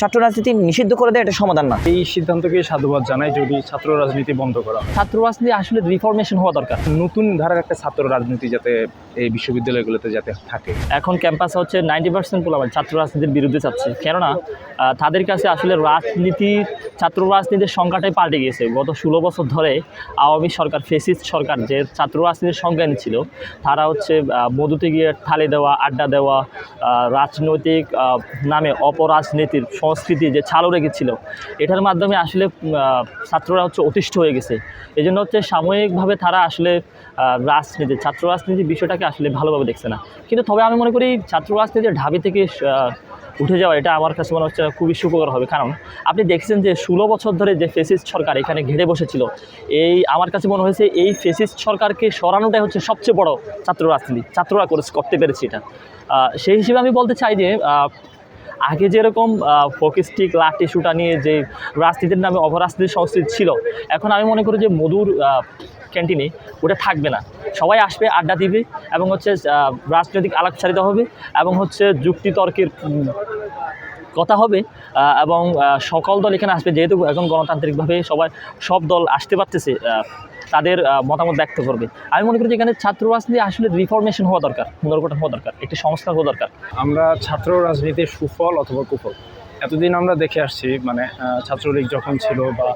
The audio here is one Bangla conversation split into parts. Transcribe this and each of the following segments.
ছাত্র রাজনীতি নিষিদ্ধ করে দেয় এটা সমাধান না। এই সিদ্ধান্তকে সাধুবাদ জানাই যদি ছাত্র রাজনীতি বন্ধ করা হয়। ছাত্র রাজনীতি আসলে রিফরমেশন হওয়া দরকার। নতুন ধারার একটা ছাত্র রাজনীতি যাতে এই বিশ্ববিদ্যালয়গুলোতে যাতে থাকে। এখন ক্যাম্পাসে হচ্ছে নাইনটি পার্সেন্ট পোলাপান ছাত্র রাজনীতির বিরুদ্ধে যাচ্ছে। কেননা তাদের কাছে আসলে রাজনীতি ছাত্র রাজনীতির সংখ্যাটাই পাল্টে গিয়েছে। গত ষোলো বছর ধরে আওয়ামী সরকার ফেসিস্ট সরকার যে ছাত্র রাজনীতির সংজ্ঞা ছিল তারা হচ্ছে মধুতে গিয়ে ঠালে দেওয়া আড্ডা দেওয়া রাজনৈতিক নামে অপরাজনীতির সংস্কৃতি যে চালু রেখেছিল, এটার মাধ্যমে আসলে ছাত্ররা হচ্ছে অতিষ্ঠ হয়ে গেছে। এই জন্য হচ্ছে সাময়িকভাবে তারা আসলে রাজনীতি, ছাত্র রাজনীতির বিষয়টাকে আসলে ভালোভাবে দেখছে না। কিন্তু তবে আমি মনে করি ছাত্র রাজনীতির ঢাবি থেকে উঠে যাওয়া, এটা আমার কাছে মনে হচ্ছে খুবই সুখকর হবে। কারণ আপনি দেখছেন যে ষোলো বছর ধরে যে ফেসিস্ট সরকার এখানে ঘেরে বসেছিল, এই আমার কাছে মনে হয়েছে এই ফেসিস্ট সরকারকে সরানোটাই হচ্ছে সবচেয়ে বড় ছাত্র রাজনীতি, ছাত্ররা করে করতে পেরেছে এটা। সেই হিসেবে আমি বলতে চাই যে আগে যেরকম ফকিস্টিক লাঠি শুটা নিয়ে যে রাজনীতির নামে অপরাজনীতির সংস্কৃতি ছিল, এখন আমি মনে করি যে মধুর ক্যান্টিনে ওটা থাকবে না। সবাই আসবে, আড্ডা দিবে এবং হচ্ছে রাজনৈতিক আলাপচারিতা হবে এবং হচ্ছে যুক্তিতর্কের কথা হবে এবং সকল দল এখানে আসবে। যেহেতু এখন গণতান্ত্রিকভাবে সবাই, সব দল আসতে পারতেছে তাদের মতামত ব্যক্ত করবে। আমি মনে করি যে এখানে ছাত্র রাজনীতি আসলে রিফরমেশন হওয়া দরকার, পুনর্গঠন হওয়া দরকার, একটি সংস্কার হওয়া দরকার। আমরা ছাত্র রাজনীতির সুফল অথবা কুফল, এতদিন আমরা দেখে আসছি মানে ছাত্রলীগ যখন ছিল বা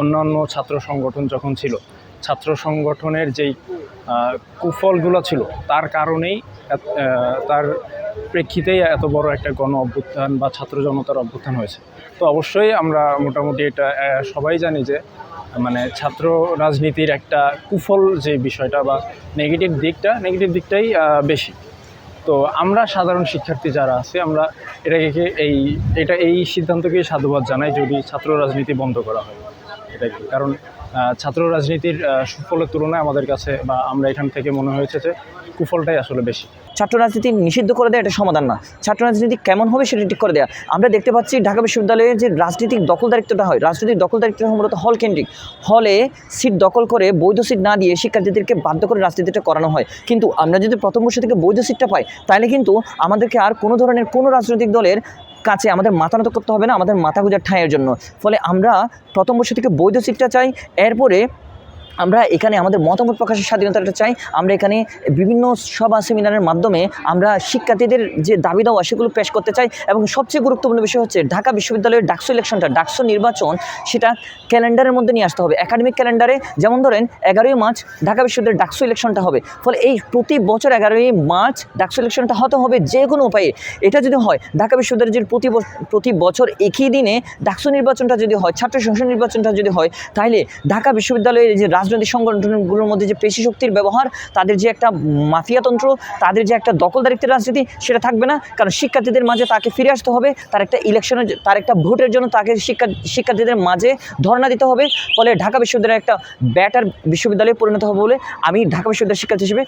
অন্যান্য ছাত্র সংগঠন যখন ছিল, ছাত্র সংগঠনের যেই কুফলগুলো ছিল, তার কারণেই তার প্রেক্ষিতেই এত বড় একটা গণ অভ্যুত্থান বা ছাত্র জনতার অভ্যুত্থান হয়েছে। তো অবশ্যই আমরা মোটামুটি এটা সবাই জানি যে মানে ছাত্র রাজনীতির একটা কুফল যে বিষয়টা বা নেগেটিভ দিকটা নেগেটিভ দিকটাই বেশি। তো আমরা সাধারণ শিক্ষার্থী যারা আছে, আমরা এটাকে এই, এটা এই সিদ্ধান্তকে সাধুবাদ জানাই যদি ছাত্র রাজনীতি বন্ধ করা হয়। এটাকে কারণ ছাত্র রাজনীতির সুফলের তুলনায় আমাদের কাছে বা আমরা এখান থেকে মনে হয়েছে যে কুফলটাই আসলে বেশি। ছাত্র রাজনীতি নিষিদ্ধ করে দেওয়া এটা সমাধান না। ছাত্র রাজনীতি কেমন হবে সেটা ঠিক করে দেওয়া আমরা দেখতে পাচ্ছি ঢাকা বিশ্ববিদ্যালয়ে যে রাজনৈতিক দখলদারিত্বটা হয়, রাজনৈতিক দখলদারিত্বটা হয় মূলত হল কেন্দ্রিক। হলে সিট দখল করে বৈধ সিট না দিয়ে শিক্ষার্থীদেরকে বাধ্য করে রাজনীতিটা করানো হয়। কিন্তু আমরা যদি প্রথম বর্ষ থেকে বৈধ সিটটা পাই, তাহলে কিন্তু আমাদেরকে আর কোনো ধরনের কোনো রাজনৈতিক দলের কাছে আমাদের মাথা নত করতে হবে না, আমাদের মাথা গুজার ঠাঁয়ের জন্য। ফলে আমরা প্রথম বর্ষ থেকে বৈধ সিটটা চাই, এরপরে আমরা এখানে আমাদের মতামত প্রকাশের স্বাধীনতাটা চাই। আমরা এখানে বিভিন্ন সভা, সেমিনারের মাধ্যমে আমরা শিক্ষার্থীদের যে দাবি দাওয়া, সেগুলো পেশ করতে চাই এবং সবচেয়ে গুরুত্বপূর্ণ বিষয় হচ্ছে ঢাকা বিশ্ববিদ্যালয়ের ডাকসু ইলেকশনটা, ডাকসু নির্বাচন, সেটা ক্যালেন্ডারের মধ্যে নিয়ে আসতে হবে। একাডেমিক ক্যালেন্ডারে যেমন ধরেন এগারোই মার্চ ঢাকা বিশ্ববিদ্যালয়ের ডাকসু ইলেকশনটা হবে। ফলে এই প্রতি বছর এগারোই মার্চ ডাকসু ইলেকশনটা হতে হবে যে কোনো উপায়ে। এটা যদি হয়, ঢাকা বিশ্ববিদ্যালয়ের প্রতি প্রতি বছর একই দিনে ডাকসু নির্বাচনটা যদি হয়, ছাত্র সংসদ নির্বাচনটা যদি হয়, তাহলে ঢাকা বিশ্ববিদ্যালয়ের যে রাজনৈতিক সংগঠনগুলোর মধ্যে যে পেশি শক্তির ব্যবহার, তাদের যে একটা মাফিয়াতন্ত্র তাদের যে একটা দখলদারিত্বের রাজনীতি, সেটা থাকবে না। কারণ শিক্ষার্থীদের মাঝে তাকে ফিরে আসতে হবে, তার একটা ইলেকশনের তার একটা ভোটের জন্য তাকে শিক্ষা, শিক্ষার্থীদের মাঝে ধর্ণা দিতে হবে। ফলে ঢাকা বিশ্ববিদ্যালয় একটা ব্যাটার বিশ্ববিদ্যালয়ে পরিণত হবে বলে আমি ঢাকা বিশ্ববিদ্যালয়ের শিক্ষার্থী হিসেবে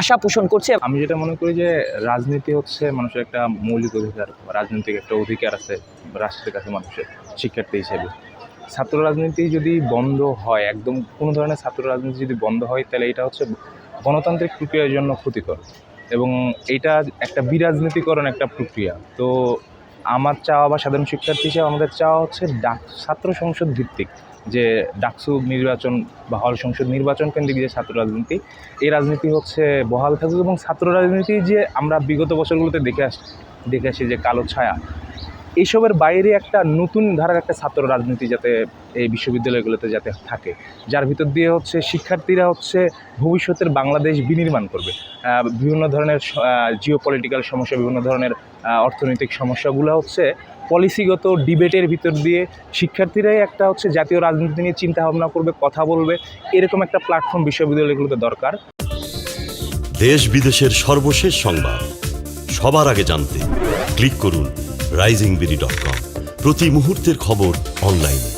আশা পোষণ করছি। আমি যেটা মনে করি যে, রাজনীতি হচ্ছে মানুষের একটা মৌলিক অধিকার রাজনৈতিক একটা অধিকার আছে রাষ্ট্রের কাছে মানুষের, শিক্ষার্থী হিসেবে। ছাত্র রাজনীতি যদি বন্ধ হয়, একদম কোনো ধরনের ছাত্র রাজনীতি যদি বন্ধ হয়, তাহলে এটা হচ্ছে গণতান্ত্রিক প্রক্রিয়ার জন্য ক্ষতিকর। এবং এটা একটা বিরাজনীতিকরণ একটা প্রক্রিয়া। তো আমার চাওয়া বা সাধারণ শিক্ষার্থী হিসেবে আমাদের চাওয়া হচ্ছে ডাক, ছাত্র সংসদ ভিত্তিক যে ডাকসু নির্বাচন বা হল সংসদ নির্বাচন কেন্দ্রিক যে ছাত্র রাজনীতি এই রাজনীতি হচ্ছে বহাল থাকুক এবং ছাত্র রাজনীতি যে আমরা বিগত বছরগুলোতে দেখে আস, দেখে আসি যে কালো ছায়া এইসবের বাইরে একটা নতুন ধারার একটা ছাত্র রাজনীতি যাতে এই বিশ্ববিদ্যালয়গুলোতে যাতে থাকে, যার ভিতর দিয়ে হচ্ছে শিক্ষার্থীরা হচ্ছে ভবিষ্যতের বাংলাদেশ বিনির্মাণ করবে। বিভিন্ন ধরনের জিও পলিটিক্যাল সমস্যা, বিভিন্ন ধরনের অর্থনৈতিক সমস্যাগুলো হচ্ছে পলিসিগত ডিবেটের ভিতর দিয়ে শিক্ষার্থীরাই একটা হচ্ছে জাতীয় রাজনীতি নিয়ে চিন্তা ভাবনা করবে, কথা বলবে। এরকম একটা প্ল্যাটফর্ম বিশ্ববিদ্যালয়গুলোতে দরকার। দেশ বিদেশের সর্বশেষ সংবাদ। সবার আগে জানতে ক্লিক করুন রাইজিং বিডি ডট কম প্রতি মুহূর্তের খবর অনলাইনে